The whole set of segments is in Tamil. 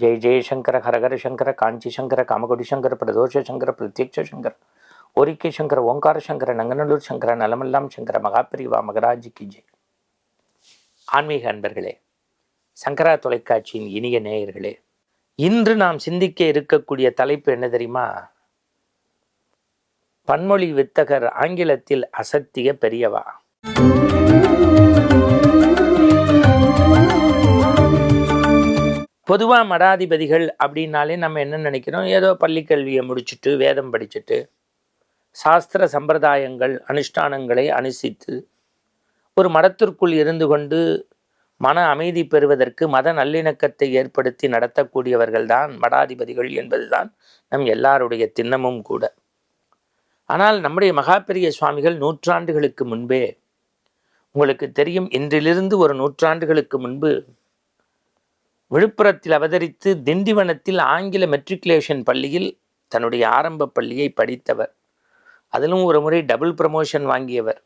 ஜெய ஜெயசங்கர ஹரஹர சங்கர காஞ்சி சங்கர காமகோடி சங்கர பிரதோஷ சங்கர பிரத்யக்ஷ சங்கர ஓரிக்கை சங்கர ஓங்கார சங்கர நங்கநல்லூர் சங்கர நலமெல்லாம் சங்கர மகாபிரிவா மகராஜிக்கு ஜெய் ஆன்மீக அன்பர்களே சங்கரா தொலைக்காட்சியின் இனிய நேயர்களே இன்று நாம் சிந்திக்க இருக்கக்கூடிய தலைப்பு என்ன தெரியுமா? பன்மொழி வித்தகர் ஆங்கிலத்தில் அசத்திய பெரியவா. பொதுவாக மடாதிபதிகள் அப்படின்னாலே நம்ம என்ன நினைக்கிறோம்? ஏதோ பள்ளிக்கல்வியை முடிச்சுட்டு வேதம் படிச்சுட்டு சாஸ்திர சம்பிரதாயங்கள் அனுஷ்டானங்களை அனுசித்து ஒரு மடத்திற்குள் இருந்து கொண்டு மன அமைதி பெறுவதற்கு மத நல்லிணக்கத்தை ஏற்படுத்தி நடத்தக்கூடியவர்கள்தான் மடாதிபதிகள் என்பதுதான் நம் எல்லாருடைய திண்ணமும் கூட. ஆனால் நம்முடைய மகாபெரிய சுவாமிகள் நூற்றாண்டுகளுக்கு முன்பே உங்களுக்கு தெரியும் இன்றிலிருந்து ஒரு நூற்றாண்டுகளுக்கு முன்பு விழுப்புரத்தில் அவதரித்து திண்டிவனத்தில் ஆங்கில மெட்ரிகுலேஷன் பள்ளியில் தன்னுடைய ஆரம்ப பள்ளியை படித்தவர். அதிலும் ஒரு முறை டபுள் ப்ரமோஷன் வாங்கியவர்.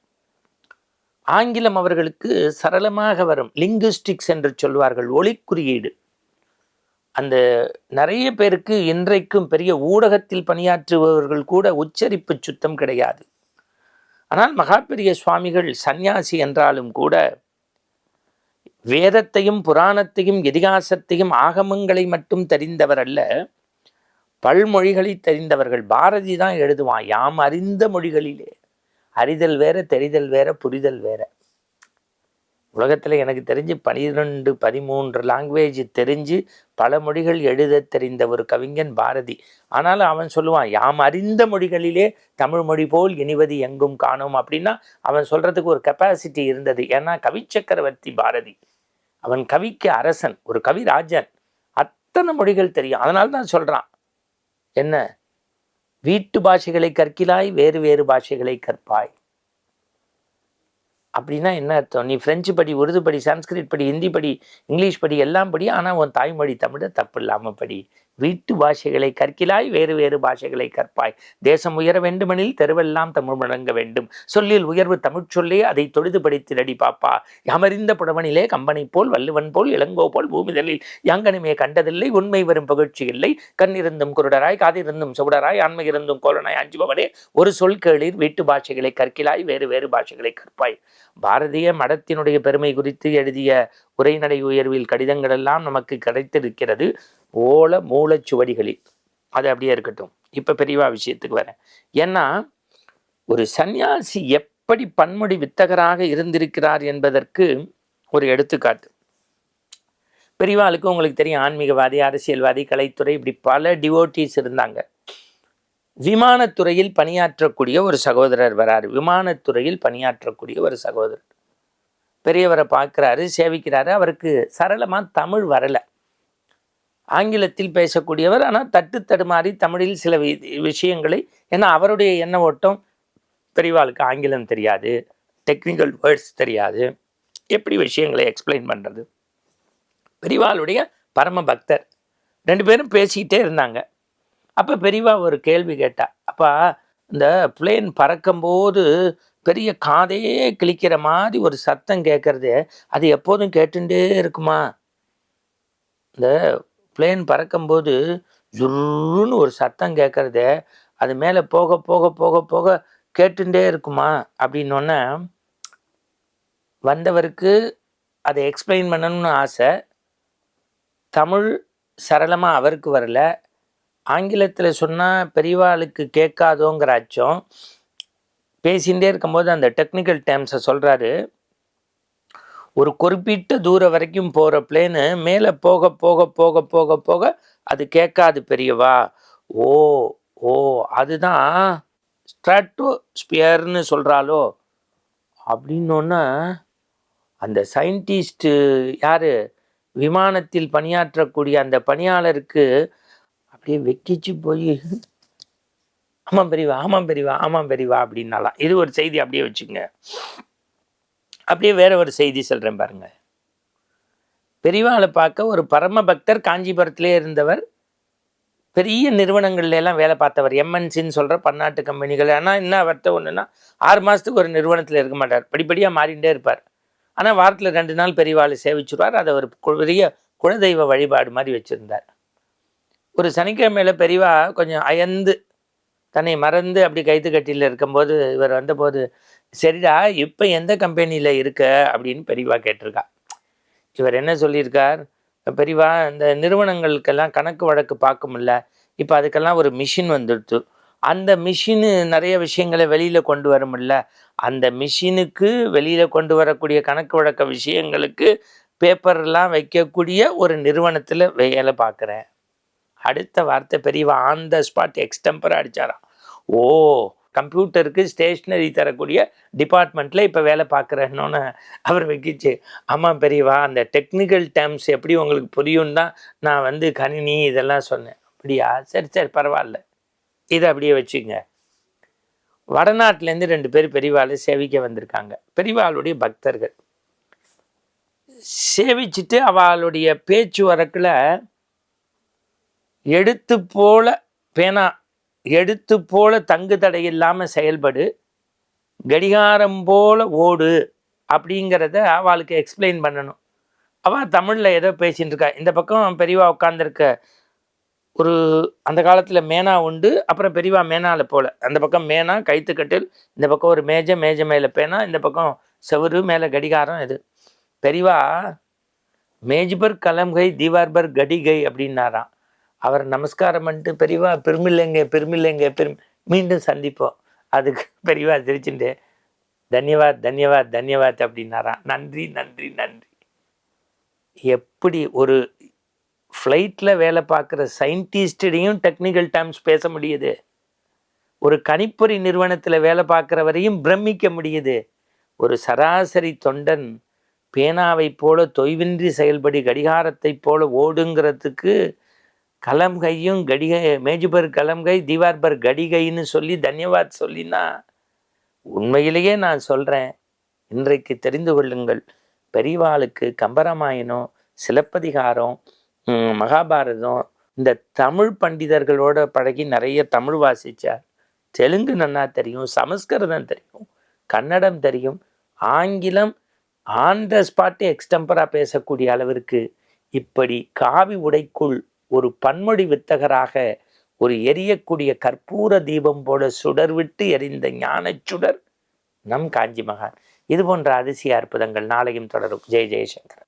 ஆங்கிலம் அவர்களுக்கு சரளமாக வரும். லிங்குஸ்டிக்ஸ் என்று சொல்வார்கள். ஒளிக்குறியீடு அந்த நிறைய பேருக்கு இன்றைக்கும் பெரிய ஊடகத்தில் பணியாற்றுபவர்கள் கூட உச்சரிப்பு சுத்தம் கிடையாது. ஆனால் மகாபெரிய சுவாமிகள் சந்நியாசி என்றாலும் கூட வேதத்தையும் புராணத்தையும் இதிகாசத்தையும் ஆகமங்களை மட்டும் தெரிந்தவர் அல்ல பல்மொழிகளை தெரிந்தவர்கள். பாரதி தான் எழுதுவான் யாம் அறிந்த மொழிகளிலே. அறிதல் வேற தெரிதல் வேற புரிதல் வேற. உலகத்தில் எனக்கு தெரிஞ்சு பனிரெண்டு பதிமூன்று லாங்குவேஜ் தெரிஞ்சு பல மொழிகள் எழுத தெரிந்த ஒரு கவிஞன் பாரதி. ஆனாலும் அவன் சொல்லுவான் யாம் அறிந்த மொழிகளிலே தமிழ் மொழி போல் இனிவது எங்கும் காணோம் அப்படின்னா அவன் சொல்றதுக்கு ஒரு கெப்பாசிட்டி இருந்தது. ஏன்னா கவிச்சக்கரவர்த்தி பாரதி. அவன் கவிக்கு அரசன் ஒரு கவிராஜன் அத்தனை மொழிகள் தெரியும். அதனால தான் சொல்கிறான் என்ன? வீட்டு பாஷைகளை கற்கிலாய் வேறு வேறு பாஷைகளை கற்பாய். அப்படின்னா என்ன அர்த்தம்? நீ ஃப்ரெஞ்சு படி உருது படி சன்ஸ்கிரிட் படி ஹிந்தி படி இங்கிலீஷ் படி எல்லாம் படி ஆனால் உன் தாய்மொழி தமிழை தப்பு இல்லாமல் படி. வீட்டு பாஷைகளை கற்கிலாய் வேறு வேறு பாஷைகளை கற்பாய். தேசம் உயர வேண்டுமெனில் தெருவெல்லாம் தமிழ் முழங்க வேண்டும். சொல்லில் உயர்வு தமிழ் சொல்லே அதை தொழுது படித்திரடி பாப்பா. யமறிந்த புடவனிலே கம்பனை போல் வள்ளுவன் போல் இளங்கோ போல் பூமிதலில் யாங்கனுமே கண்டதில்லை உண்மை வரும் புகழ்ச்சி இல்லை. கண்ணிருந்தும் குருடராய் காதிருந்தும் சுவடராய் ஆண்மை இருந்தும் கோலனாய் அஞ்சுபவனே. ஒரு சொல் கேளீர் வீட்டு பாஷைகளை கற்கிலாய் வேறு வேறு பாஷைகளை கற்பாய். பாரதிய மடத்தினுடைய பெருமை குறித்து எழுதிய உரைநடை உயர்வில் கடிதங்கள் எல்லாம் நமக்கு கிடைத்திருக்கிறது. ஓல மூலச்சுவடிகளில் அது அப்படியே இருக்கட்டும். இப்போ பெரியவா விஷயத்துக்கு வரேன். ஏன்னா ஒரு சந்நியாசி எப்படி பன்மொழி வித்தகராக இருந்திருக்கிறார் என்பதற்கு ஒரு எடுத்துக்காட்டு. பெரியவாளுக்கு உங்களுக்கு தெரியும் ஆன்மீகவாதி அரசியல்வாதி கலைத்துறை இப்படி பல டிவோட்டிஸ் இருந்தாங்க. விமானத்துறையில் பணியாற்றக்கூடிய ஒரு சகோதரர் வராரு. விமானத்துறையில் பணியாற்றக்கூடிய ஒரு சகோதரர். பெரியவரை பார்க்குறாரு சேவிக்கிறாரு. அவருக்கு சரளமாக தமிழ் வரலை. ஆங்கிலத்தில் பேசக்கூடியவர் ஆனால் தட்டு தடுமாறி தமிழில் சில வி- விஷயங்களை ஏன்னா அவருடைய எண்ண ஓட்டம் பெரியவாளுக்கு ஆங்கிலம் தெரியாது டெக்னிக்கல் வேர்ட்ஸ் தெரியாது. எப்படி விஷயங்களை எக்ஸ்பிளைன் பண்ணுறது பெரியவாளுடைய பரம பக்தர். ரெண்டு பேரும் பேசிக்கிட்டே இருந்தாங்க. அப்போ பெரியவா ஒரு கேள்வி கேட்டா அப்பா இந்த பிளேன் பறக்கும்போது பெரிய காதையே கிழிக்கிற மாதிரி ஒரு சத்தம் கேட்கறது அது எப்போதும் கேட்டுட்டே இருக்குமா? இந்த பிளேன் பறக்கும்போது ஜுருன்னு ஒரு சத்தம் கேட்கறது அது மேலே போக போக போக போக கேட்டுட்டே இருக்குமா? அப்படின்னோடனே வந்தவருக்கு அதை எக்ஸ்பிளைன் பண்ணணும்னு ஆசை. தமிழ் சரளமாக அவருக்கு வரல. ஆங்கிலத்தில் சொன்னால் பெரியவாளுக்கு கேட்காதோங்கிற அச்சம். பேசிகிட்டே இருக்கும்போது அந்த டெக்னிக்கல் டேர்ம்ஸை சொல்கிறாரு ஒரு குறிப்பிட்ட தூரம் வரைக்கும் போகிற பிளேனு மேலே போக போக போக போக போக அது கேட்காது பெரியவா. ஓ ஓ அதுதான் ஸ்ட்ராட்டோஸ்பியர்னு சொல்கிறாளோ அப்படின்னோன்னா அந்த சயின்டிஸ்ட்டு யார்? விமானத்தில் பணியாற்றக்கூடிய அந்த பணியாளருக்கு அப்படியே வெக்கிச்சு போய் ஆமாம் பெரியவா ஆமாம் பெரியவா ஆமாம் பெரியவா அப்படின்னாலாம் இது ஒரு செய்தி அப்படியே வச்சுங்க அப்படியே வேற ஒரு செய்தி சொல்கிறேன் பாருங்க. பெரியவாளை பார்க்க ஒரு பரம பக்தர் காஞ்சிபுரத்திலே இருந்தவர். பெரிய நிறுவனங்கள்ல எல்லாம் வேலை பார்த்தவர். எம்என்சின்னு சொல்கிற பன்னாட்டு கம்பெனிகள். ஆனால் என்ன அவர்கிட்ட ஒன்றுன்னா ஆறு மாதத்துக்கு ஒரு நிறுவனத்தில் இருக்க மாட்டார். படிப்படியாக மாறிண்டே இருப்பார். ஆனால் வாரத்தில் ரெண்டு நாள் பெரியவாளை சேவிச்சிருவார். அதை ஒரு பெரிய குலதெய்வ வழிபாடு மாதிரி வச்சுருந்தார். ஒரு சனிக்கிழமையில் பெரியவா கொஞ்சம் அயந்து தன்னை மறந்து அப்படி கைத்து கட்டியில் இருக்கும்போது இவர் வந்தபோது சரிடா இப்போ எந்த கம்பெனியில் இருக்க? அப்படின்னு பெரியவா கேட்டிருக்கா. இவர் என்ன சொல்லியிருக்கார்? பெரியவா இந்த நிறுவனங்களுக்கெல்லாம் கணக்கு வழக்கு பார்க்க முடில இப்போ அதுக்கெல்லாம் ஒரு மிஷின் வந்துடுத்து. அந்த மிஷினு நிறைய விஷயங்களை வெளியில் கொண்டு வர முடியல அந்த மிஷினுக்கு வெளியில் கொண்டு வரக்கூடிய கணக்கு வழக்க விஷயங்களுக்கு பேப்பர்லாம் வைக்கக்கூடிய ஒரு நிறுவனத்தில் வேலை பார்க்குறேன். அடுத்த வார்த்தை பெரியவா ஆன் த ஸ்பாட் எக்ஸ்டம்பராக அடித்தாராம் ஓ கம்ப்யூட்டருக்கு ஸ்டேஷ்னரி தரக்கூடிய டிபார்ட்மெண்ட்டில் இப்போ வேலை பார்க்குறேன்னு அவர் வைக்கிச்சு ஆமாம் பெரியவா அந்த டெக்னிக்கல் டேர்ம்ஸ் எப்படி உங்களுக்கு புரியும் தான் நான் வந்து கணினி இதெல்லாம் சொன்னேன். அப்படியா? சரி சரி பரவாயில்ல. இதை அப்படியே வச்சுங்க வடநாட்டிலேருந்து ரெண்டு பேர் பெரியவாளை சேவிக்க வந்திருக்காங்க. பெரியவாளுடைய பக்தர்கள். சேவிச்சுட்டு அவளுடைய பேச்சு வரக்கில் எடுத்து போல பேனா எடுத்து போல தங்கு தடை இல்லாமல் செயல்படு கடிகாரம் போல ஓடு அப்படிங்கிறத அவளுக்கு எக்ஸ்பிளைன் பண்ணணும். அவள் தமிழில் ஏதோ பேசின்னு இருக்கா. இந்த பக்கம் பெரியவா உட்காந்துருக்க ஒரு அந்த காலத்தில் மேனா உண்டு அப்புறம் பெரியவா மேனாவில் போல. அந்த பக்கம் மேனா கைத்துக்கட்டில் இந்த பக்கம் ஒரு மேஜை மேஜ மேலே பேனா இந்த பக்கம் செவரு மேலே கடிகாரம் இது. பெரியவா மேஜ்பர் கலம்கை தீவார்பர் கடிகை அப்படின்னாராம். அவர் நமஸ்காரம் பண்ணிட்டு பெரியவா பெருமில்லைங்க பெருமில்லைங்க பெரும் மீண்டும் சந்திப்போம். அதுக்கு பெரியவா சிரிச்சுட்டு தன்யவாத் தன்யவாத் தன்யவாத் அப்படின்னாராம். நன்றி நன்றி நன்றி. எப்படி ஒரு ஃப்ளைட்டில் வேலை பார்க்குற சயின்டிஸ்டையும் டெக்னிக்கல் டேர்ம்ஸ் பேச முடியுது. ஒரு கணிப்பொறி நிறுவனத்தில் வேலை பார்க்குறவரையும் பிரமிக்க முடியுது. ஒரு சராசரி தொண்டன் பேனாவை போல தொய்வின்றி செயல்படி கடிகாரத்தை போல ஓடுங்கிறதுக்கு கலம்கையும் கடிகை மேஜுபர் கலம்கை திவார்பர் கடிகைன்னு சொல்லி தன்யவாத் சொல்லினா உண்மையிலேயே நான் சொல்கிறேன் இன்றைக்கு தெரிந்து கொள்ளுங்கள். பெரியவாளுக்கு கம்பராமாயணம் சிலப்பதிகாரம் மகாபாரதம் இந்த தமிழ் பண்டிதர்களோட பழகி நிறைய தமிழ் வாசித்தார் தெலுங்கு நன்னா தெரியும் சமஸ்கிருதம் தெரியும் கன்னடம் தெரியும். ஆங்கிலம் ஆன் த ஸ்பாட்டு எக்ஸ்டம்பராக பேசக்கூடிய அளவிற்கு இப்படி காவி உடைக்குள் ஒரு பன்மொழி வித்தகராக ஒரு எரியக்கூடிய கற்பூர தீபம் போல சுடர் விட்டு எரிந்த ஞான சுடர் நம் காஞ்சி மகான். இது போன்ற அதிசய அற்புதங்கள் நாளையும் தொடரும். ஜெய் ஜெயசங்கர்.